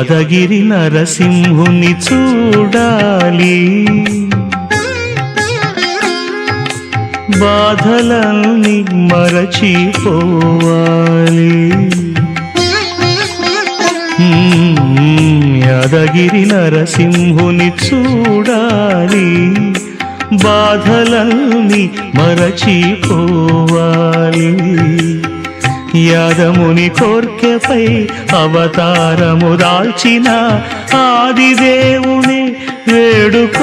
యాదగిరి నరసింహుని చూడాలి. బాధలన్నీ మరచిపోవాలి. యాదగిరి నరసింహుని చూడాలి. బాధలన్నీ మరచిపోవాలి. యాదముని కోర్కెపై అవతారము దాల్చిన ఆదిదేవుని వేడుకోవాలి.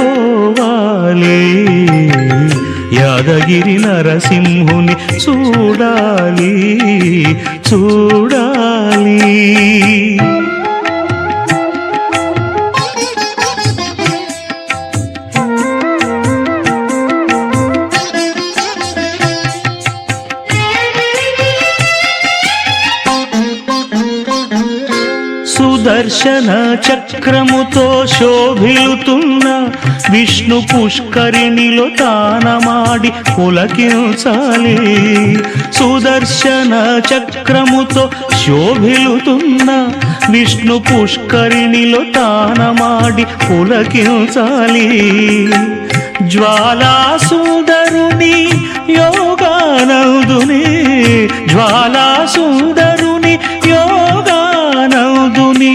యాదగిరి నరసింహుని చూడాలి చూడాలి. చక్రముతో శోభిలుతున్న విష్ణు పుష్కరిణిలో తానమాడి పులకించాలి సుదర్శన చక్రముతో శోభిలుతున్న విష్ణు పుష్కరిణిలో తానమాడి పులకించాలి జ్వాలా సుందరుని యోగానందుని జ్వాలా సుందరుని యోగానందుని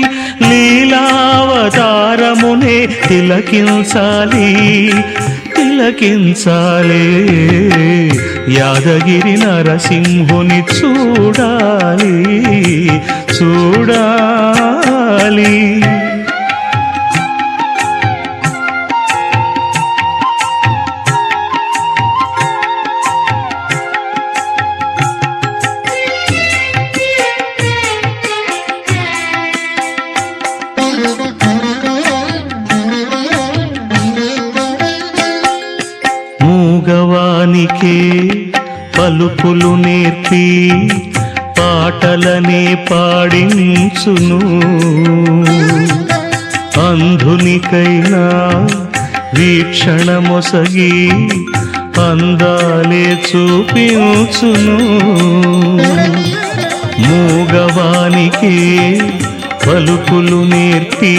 లీలావతారమునే తిలకించాలి తిలకించాలి. యాదగిరి నరసింహుని చూడాలి చూడాలి. తలుపులు నేర్పి పాటలనే పాడించును. అంధునికైనా వీక్షణ మొసగి అందాలే చూపించును. మూగవానికి పలుకులు నేర్పి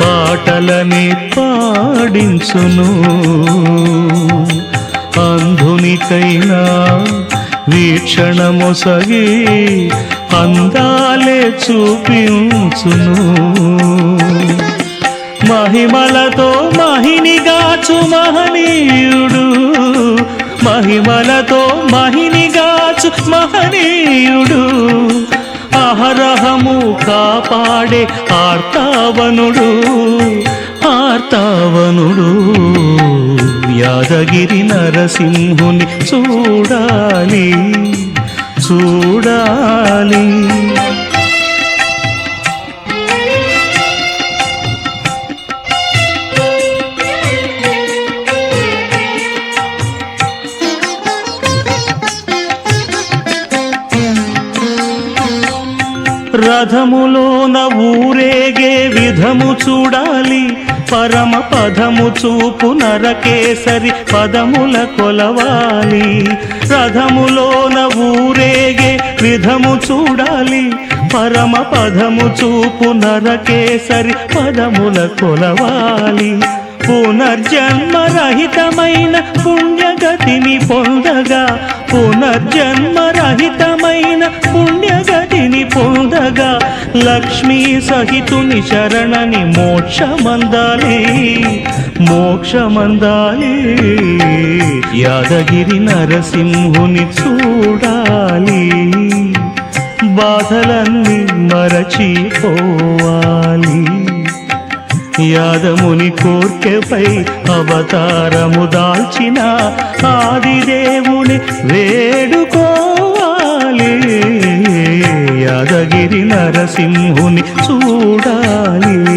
పాటలని పాడించును. నీకైనా వీక్షణ మొసగి అందాలే చూపించును. మహిమలతో మహినిగాచు మహనీయుడు. మహిమలతో మహినిగాచు మహనీయుడు. అహరహము కాపాడే ఆర్తావనుడు. ఆర్తావనుడు యాదగిరి నరసింహుని చూడాలి చూడాలి. రథములోన ఊరేగే విధము చూడాలి పరమ పదము చూపు నరకేసరి పదముల కొలవాలి. రథములోన ఊరేగే విధము చూడాలి. పరమ పదము చూపు నరకేసరి పదముల కొలవాలి. పునర్జన్మరహితమైన పుణ్యగతిని పొందగా పునర్జన్మరహితమైన పుణ్యగతిని పొందగా లక్ష్మీ సహితుని శరణని మోక్షమందాలి మోక్షమందాలి. యాదగిరి నరసింహుని చూడాలి బాధలన్నీ మరచిపోవాలి. యాదముని కోర్కెపై అవతారము దాల్చిన ఆదిదేవుని వేడుకోవాలి. యాదగిరి నరసింహుని చూడాలి.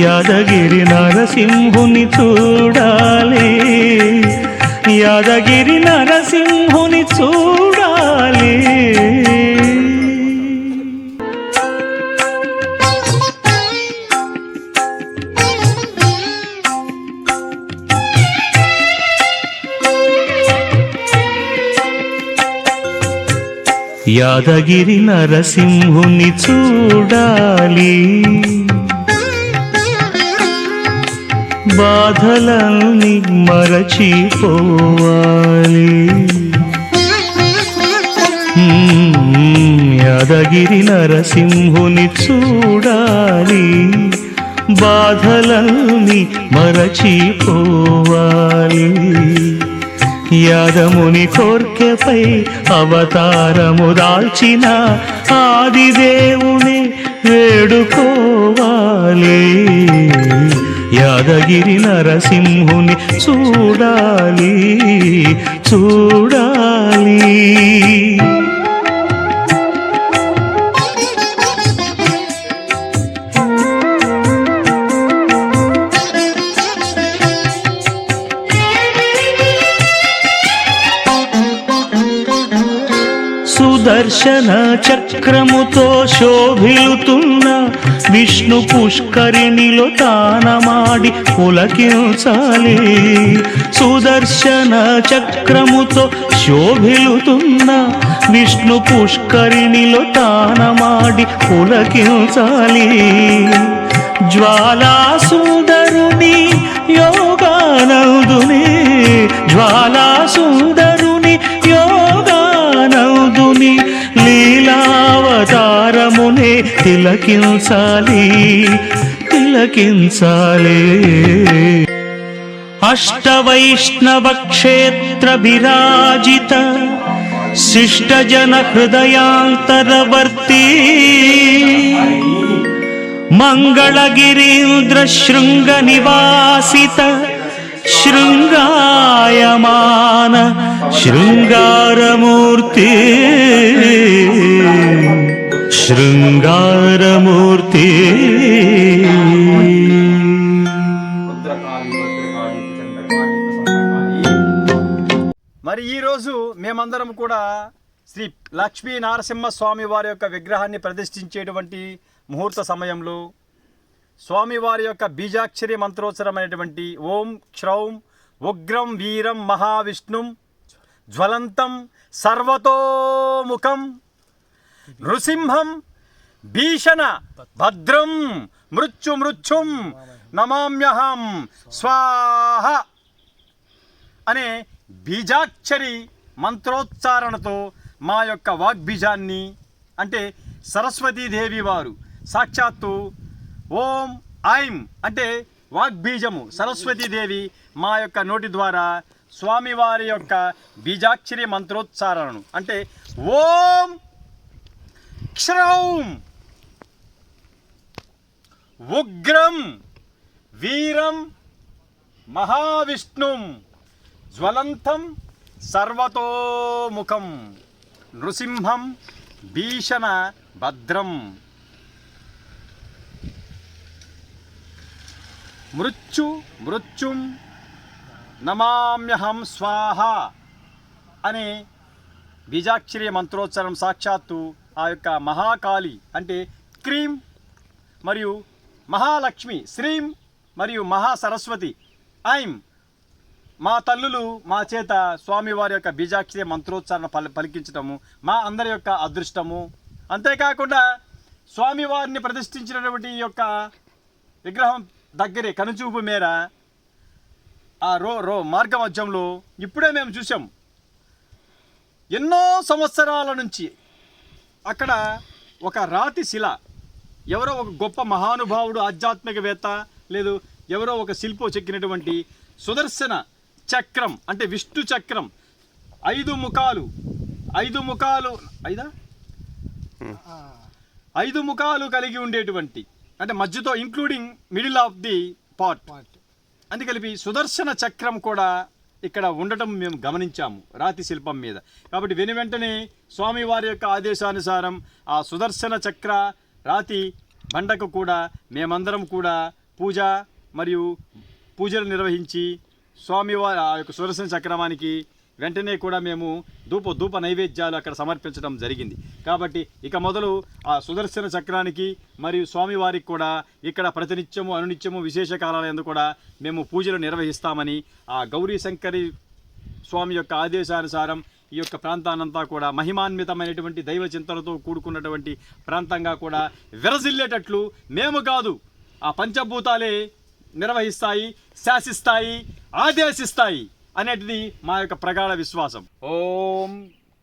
యాదగిరి నరసింహుని చూడాలి. యాదగిరి నరసింహుని చూడాలి. యాదగిరి నరసింహుని చూడాలి. బాధలన్నీ మరచిపోవాలి. యాదగిరి నరసింహుని చూడాలి. బాధలన్నీ మరచిపోవాలి. యాదముని కోర్కెపై అవతారము దాల్చిన ఆదిదేవుని వేడుకోవాలి. యాదగిరి నరసింహుని చూడాలి చూడాలి. సుదర్శన చక్రముతో శోభిలుతున్న విష్ణు పుష్కరిణిలో తానమాడి పులకించాలి సుదర్శన చక్రముతో శోభిలుతున్న విష్ణు పుష్కరిణిలో తానమాడి పులకించాలి జ్వాలా సుందరుని యోగానందుని తిలకించాలి తిలకించాలి. అష్టవైష్ణవ క్షేత్ర విరాజిత శిష్టజన హృదయాంతరవర్తి మంగళగిరీంద్ర శృంగ నివాసిత శృంగాయమాన శృంగారమూర్తి. శృంగారమూర్తి. మరి ఈరోజు మేమందరం కూడా శ్రీ లక్ష్మీ నరసింహస్వామి వారి యొక్క విగ్రహాన్ని ప్రతిష్ఠించేటువంటి ముహూర్త సమయంలో స్వామివారి యొక్క బీజాక్షరి మంత్రోచ్చరమైనటువంటి ఓం క్షౌం ఉగ్రం వీరం మహావిష్ణుం జ్వలంతం సర్వతోముఖం నృసింహం భీషణ భద్రం మృత్యు మృత్యుం నమామ్యహం స్వాహ అనే బీజాక్షరి మంత్రోచ్చారణతో మా యొక్క వాగ్బీజాన్ని అంటే సరస్వతీదేవి వారు సాక్షాత్తు ఓం ఐం అంటే వాగ్బీజము. సరస్వతీదేవి మా యొక్క నోటి ద్వారా స్వామివారి యొక్క బీజాక్షరి మంత్రోచ్చారణను. అంటే ఓం అక్షరం ఉగ్రం వీరం మహావిష్ణుం జ్వలంతం సర్వతోముఖం నృసింహం భీషణ భద్రం. మృత్యు మృత్యుం నమామ్యహం స్వాహ అనే బీజాక్షరి మంత్రోచ్చరం సాక్షాత్తు ఆ యొక్క మహాకాళి అంటే క్రీం మరియు మహాలక్ష్మి శ్రీం మరియు మహాసరస్వతి. ఐం. మా తల్లులు మా చేత స్వామివారి యొక్క బీజాక్షరి మంత్రోచ్చారణ పలి పలికించటము మా అందరి యొక్క అదృష్టము. అంతేకాకుండా స్వామివారిని ప్రతిష్ఠించినటువంటి ఈ యొక్క విగ్రహం దగ్గరే కనుచూపు మేర ఆ రో రో మార్గ మధ్యంలో ఇప్పుడే మేము చూసాం ఎన్నో సంవత్సరాల నుంచి అక్కడ ఒక రాతి శిల ఎవరో ఒక గొప్ప మహానుభావుడు ఆధ్యాత్మికవేత్త లేదు ఎవరో ఒక శిల్పో చెక్కినటువంటి సుదర్శన చక్రం అంటే విష్ణు చక్రం. ఐదు ముఖాలు ఐదు ముఖాలు ఐదా? ఐదు ముఖాలు కలిగి ఉండేటువంటి అంటే మధ్యతో including middle of the part అందుకలిపి సుదర్శన చక్రం కూడా ఇక్కడ ఉండటం మేము గమనించాము రాతి శిల్పం మీద. కాబట్టి వెను వెంటనే స్వామివారి యొక్క ఆదేశానుసారం ఆ సుదర్శన చక్ర రాతి బండకు కూడా మేమందరం కూడా పూజ మరియు పూజలు నిర్వహించి స్వామివారి ఆ యొక్క సుదర్శన చక్రమానికి వెంటనే కూడా మేము ధూప ధూప నైవేద్యాలు అక్కడ సమర్పించడం జరిగింది. కాబట్టి ఇక మొదలు ఆ సుదర్శన చక్రానికి మరియు స్వామివారికి కూడా ఇక్కడ ప్రతినిత్యము అనునిత్యము విశేష కాలాలందు కూడా మేము పూజలు నిర్వహిస్తామని ఆ గౌరీ శంకరి స్వామి యొక్క ఆదేశానుసారం ఈ యొక్క ప్రాంతానంతా కూడా మహిమాన్వితమైనటువంటి దైవ చింతనతో కూడుకున్నటువంటి ప్రాంతంగా కూడా విరజిల్లేటట్లు మేము కాదు ఆ పంచభూతాలే నిర్వహిస్తాయి శాసిస్తాయి ఆదేశిస్తాయి. అనేటిది మా యొక్క ప్రగాఢ విశ్వాసం. ఓం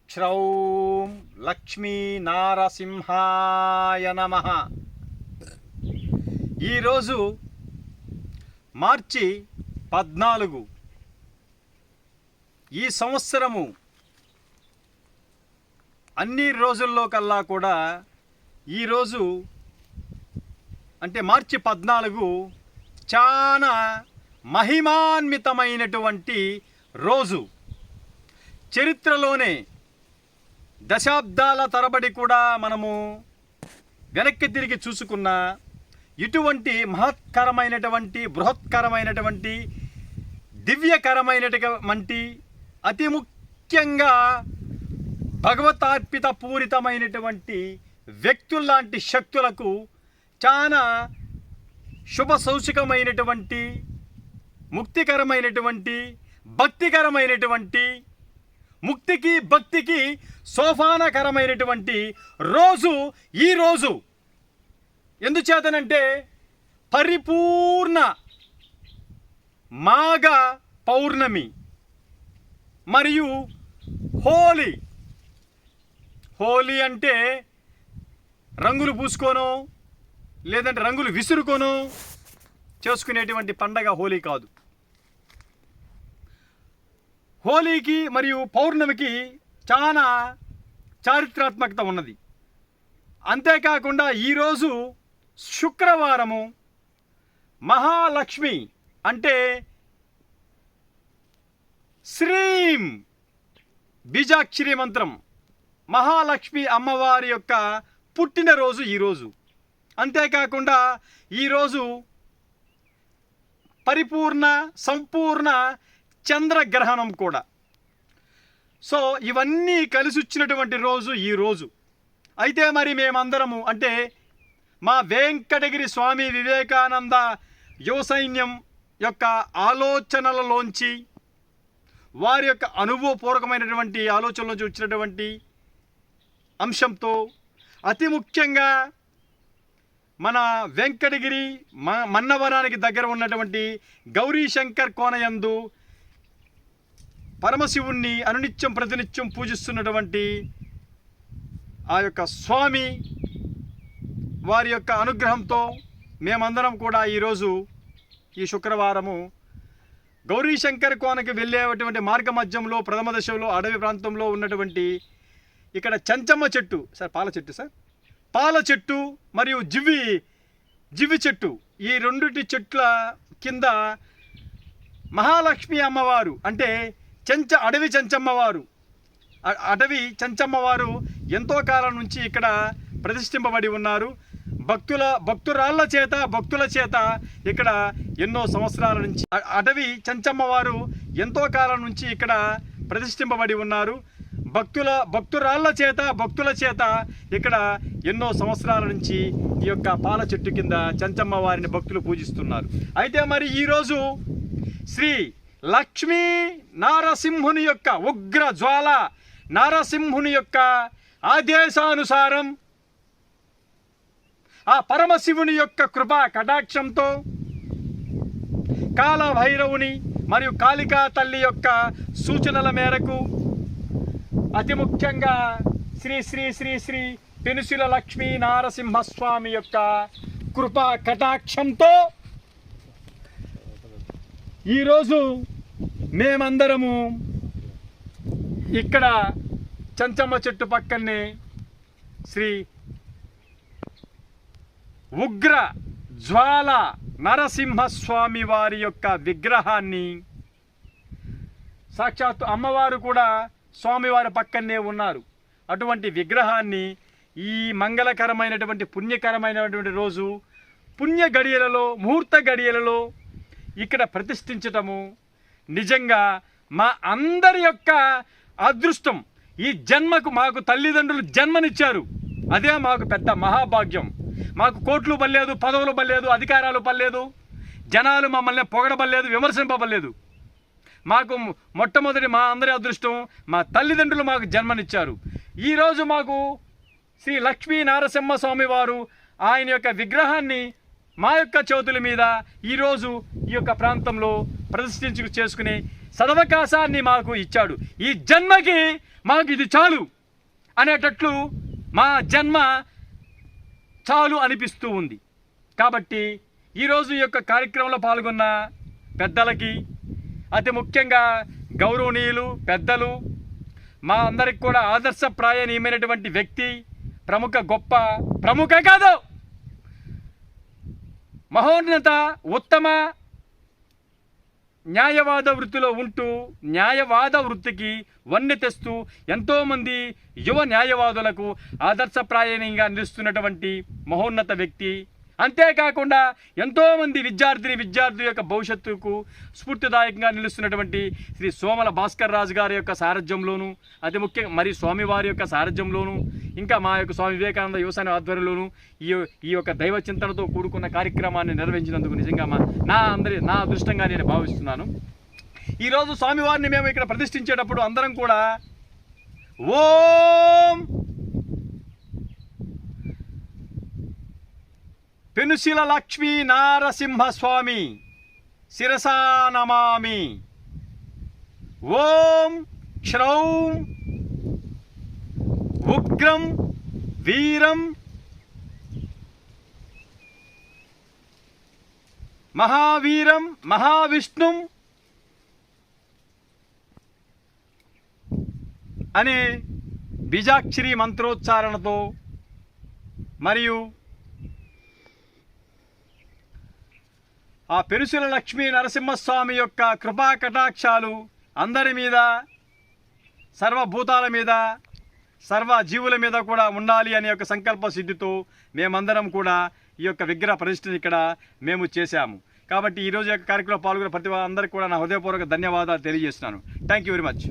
శ్రౌం లక్ష్మీ నారసింహాయ నమ. ఈరోజు మార్చి పద్నాలుగు. ఈ సంవత్సరము అన్ని రోజుల్లో కల్లా కూడా ఈరోజు అంటే మార్చి పద్నాలుగు చాలా మహిమాన్వితమైనటువంటి రోజు. చరిత్రలోనే దశాబ్దాల తరబడి కూడా మనము వెనక్కి తిరిగి చూసుకున్న ఇటువంటి మహత్కరమైనటువంటి బృహత్కరమైనటువంటి దివ్యకరమైనటువంటి అతి ముఖ్యంగా భగవతార్పిత పూరితమైనటువంటి వ్యక్తుల్లాంటి శక్తులకు చాలా శుభ సౌచికమైనటువంటి ముక్తికరమైనటువంటి భక్తికరమైనటువంటి ముక్తికి భక్తికి సోపానకరమైనటువంటి రోజు ఈ రోజు. ఎందుచేతనంటే పరిపూర్ణ మాఘ పౌర్ణమి మరియు హోలీ. హోలీ అంటే రంగులు పూసుకోను లేదంటే రంగులు విసురుకోను చేసుకునేటువంటి పండగ హోలీ కాదు. హోలీకి మరియు పౌర్ణమికి చాలా చారిత్రాత్మకత ఉన్నది. అంతేకాకుండా ఈరోజు శుక్రవారము మహాలక్ష్మి అంటే శ్రీం బీజాక్షరి మంత్రం. మహాలక్ష్మి అమ్మవారి యొక్క పుట్టినరోజు ఈరోజు అంతేకాకుండా ఈరోజు పరిపూర్ణ సంపూర్ణ చంద్రగ్రహణం కూడా. సో ఇవన్నీ కలిసి వచ్చినటువంటి రోజు ఈ రోజు. అయితే మరి మేమందరము అంటే మా వెంకటగిరి స్వామి వివేకానంద యువ సైన్యం యొక్క ఆలోచనలలోంచి వారి యొక్క అనుభవపూర్వకమైనటువంటి ఆలోచనలోంచి వచ్చినటువంటి అంశంతో అతి ముఖ్యంగా మన వెంకటగిరి మ మన్నవరానికి దగ్గర ఉన్నటువంటి గౌరీ శంకర్ కోనయందు పరమశివుణ్ణి అనునిత్యం ప్రతినిత్యం పూజిస్తున్నటువంటి ఆ యొక్క స్వామి వారి యొక్క అనుగ్రహంతో మేమందరం కూడా ఈరోజు ఈ శుక్రవారము గౌరీ శంకర్ కోనకి వెళ్ళేటువంటి మార్గ మధ్యంలో ప్రథమ దశలో అడవి ప్రాంతంలో ఉన్నటువంటి ఇక్కడ చంచమ్మ చెట్టు సార్ పాల చెట్టు సార్? పాల చెట్టు మరియు జివ్వి జివ్వి చెట్టు ఈ రెండింటి చెట్ల కింద మహాలక్ష్మి అమ్మవారు అంటే చెంచ అడవి చెంచమ్మవారు. అ- అటవీ చెంచమ్మవారు ఎంతో కాలం నుంచి ఇక్కడ ప్రతిష్ఠింపబడి ఉన్నారు. భక్తుల భక్తురాళ్ళ చేత భక్తుల చేత ఇక్కడ ఎన్నో సంవత్సరాల నుంచి అ- అటవీ చెంచమ్మవారు ఎంతో కాలం నుంచి ఇక్కడ ప్రతిష్ఠింపబడి ఉన్నారు. భక్తుల భక్తురాళ్ళ చేత భక్తుల చేత ఇక్కడ ఎన్నో సంవత్సరాల నుంచి ఈ యొక్క పాల చెట్టు కింద చెంచమ్మ వారిని భక్తులు పూజిస్తున్నారు. అయితే మరి ఈరోజు శ్రీ లక్ష్మీ నారసింహుని యొక్క ఉగ్ర జ్వాల నారసింహుని యొక్క ఆదేశానుసారం ఆ పరమశివుని యొక్క కృపా కటాక్షంతో కాలభైరవుని మరియు కాళికా తల్లి యొక్క సూచనల మేరకు అతి ముఖ్యంగా శ్రీ శ్రీ శ్రీ శ్రీ పెనుసుల లక్ష్మీ నారసింహస్వామి యొక్క కృపా కటాక్షంతో ఈరోజు మేమందరము ఇక్కడ చంచమ్మ చెట్టు పక్కనే శ్రీ ఉగ్ర జ్వాల నరసింహస్వామి వారి యొక్క విగ్రహాన్ని సాక్షాత్తు అమ్మవారు కూడా స్వామివారి పక్కనే ఉన్నారు. అటువంటి విగ్రహాన్ని ఈ మంగళకరమైనటువంటి పుణ్యకరమైనటువంటి రోజు పుణ్య గడియలలో ముహూర్త గడియలలో ఇక్కడ ప్రతిష్ఠించటము నిజంగా మా అందరి యొక్క అదృష్టం. ఈ జన్మకు మాకు తల్లిదండ్రులు జన్మనిచ్చారు. అదే మాకు పెద్ద మహాభాగ్యం. మాకు కోట్లు పర్లేదు పదవులు పర్లేదు అధికారాలు పర్లేదు జనాలు మమ్మల్ని పొగడబడలేదు విమర్శింపబడలేదు. మాకు మొట్టమొదటి మా అందరి అదృష్టం మా తల్లిదండ్రులు మాకు జన్మనిచ్చారు. ఈరోజు మాకు శ్రీ లక్ష్మీ నారసింహ స్వామి వారు ఆయన యొక్క విగ్రహాన్ని మా యొక్క చేతుల మీద ఈరోజు ఈ యొక్క ప్రాంతంలో ప్రదర్శించు చేసుకునే సదవకాశాన్ని మాకు ఇచ్చాడు. ఈ జన్మకి మాకు ఇది చాలు అనేటట్లు మా జన్మ చాలు అనిపిస్తూ ఉంది. కాబట్టి ఈరోజు ఈ యొక్క కార్యక్రమంలో పాల్గొన్న పెద్దలకి అతి ముఖ్యంగా గౌరవనీయులు పెద్దలు మా అందరికి కూడా ఆదర్శప్రాయనీయమైనటువంటి వ్యక్తి ప్రముఖ గొప్ప ప్రముఖ కాదు మహోన్నత ఉత్తమ న్యాయవాద వృత్తిలో ఉంటూ న్యాయవాద వృత్తికి వన్నె తెస్తూ ఎంతోమంది యువ న్యాయవాదులకు ఆదర్శప్రాయంగా నిలుస్తున్నటువంటి మహోన్నత వ్యక్తి అంతేకాకుండా ఎంతోమంది విద్యార్థిని విద్యార్థుల యొక్క భవిష్యత్తుకు స్ఫూర్తిదాయకంగా నిలుస్తున్నటువంటి శ్రీ సోమల భాస్కర్ రాజు గారి యొక్క సారథ్యంలోను అతి ముఖ్యంగా మరి స్వామివారి యొక్క సారథ్యంలోను ఇంకా మా యొక్క స్వామి వివేకానంద యువసాని ఆధ్వర్యంలోను ఈ ఈ యొక్క దైవ చింతనతో కూడుకున్న కార్యక్రమాన్ని నిర్వహించినందుకు నిజంగా మా నా అందరి నా అదృష్టంగా నేను భావిస్తున్నాను. ఈరోజు స్వామివారిని మేము ఇక్కడ ప్రతిష్ఠించేటప్పుడు అందరం కూడా ఓం పెనుశిల లక్ష్మీ నారసింహస్వామి శిరసానమామి ఓం క్షౌం ఉగ్రం వీరం మహావీరం మహావిష్ణుం అనే బీజాక్షరి మంత్రోచ్చారణతో మరియు ఆ పెరుసుల లక్ష్మీ నరసింహస్వామి యొక్క కృపా కటాక్షాలు అందరి మీద సర్వభూతాల మీద సర్వ జీవుల మీద కూడా ఉండాలి అనే యొక్క సంకల్ప సిద్ధితో మేమందరం కూడా ఈ యొక్క విగ్రహ ప్రతిష్టని ఇక్కడ మేము చేశాము. కాబట్టి ఈరోజు యొక్క కార్యక్రమంలో పాల్గొన్న ప్రతి అందరికీ కూడా నా హృదయపూర్వక ధన్యవాదాలు తెలియజేస్తున్నాను. Thank you very much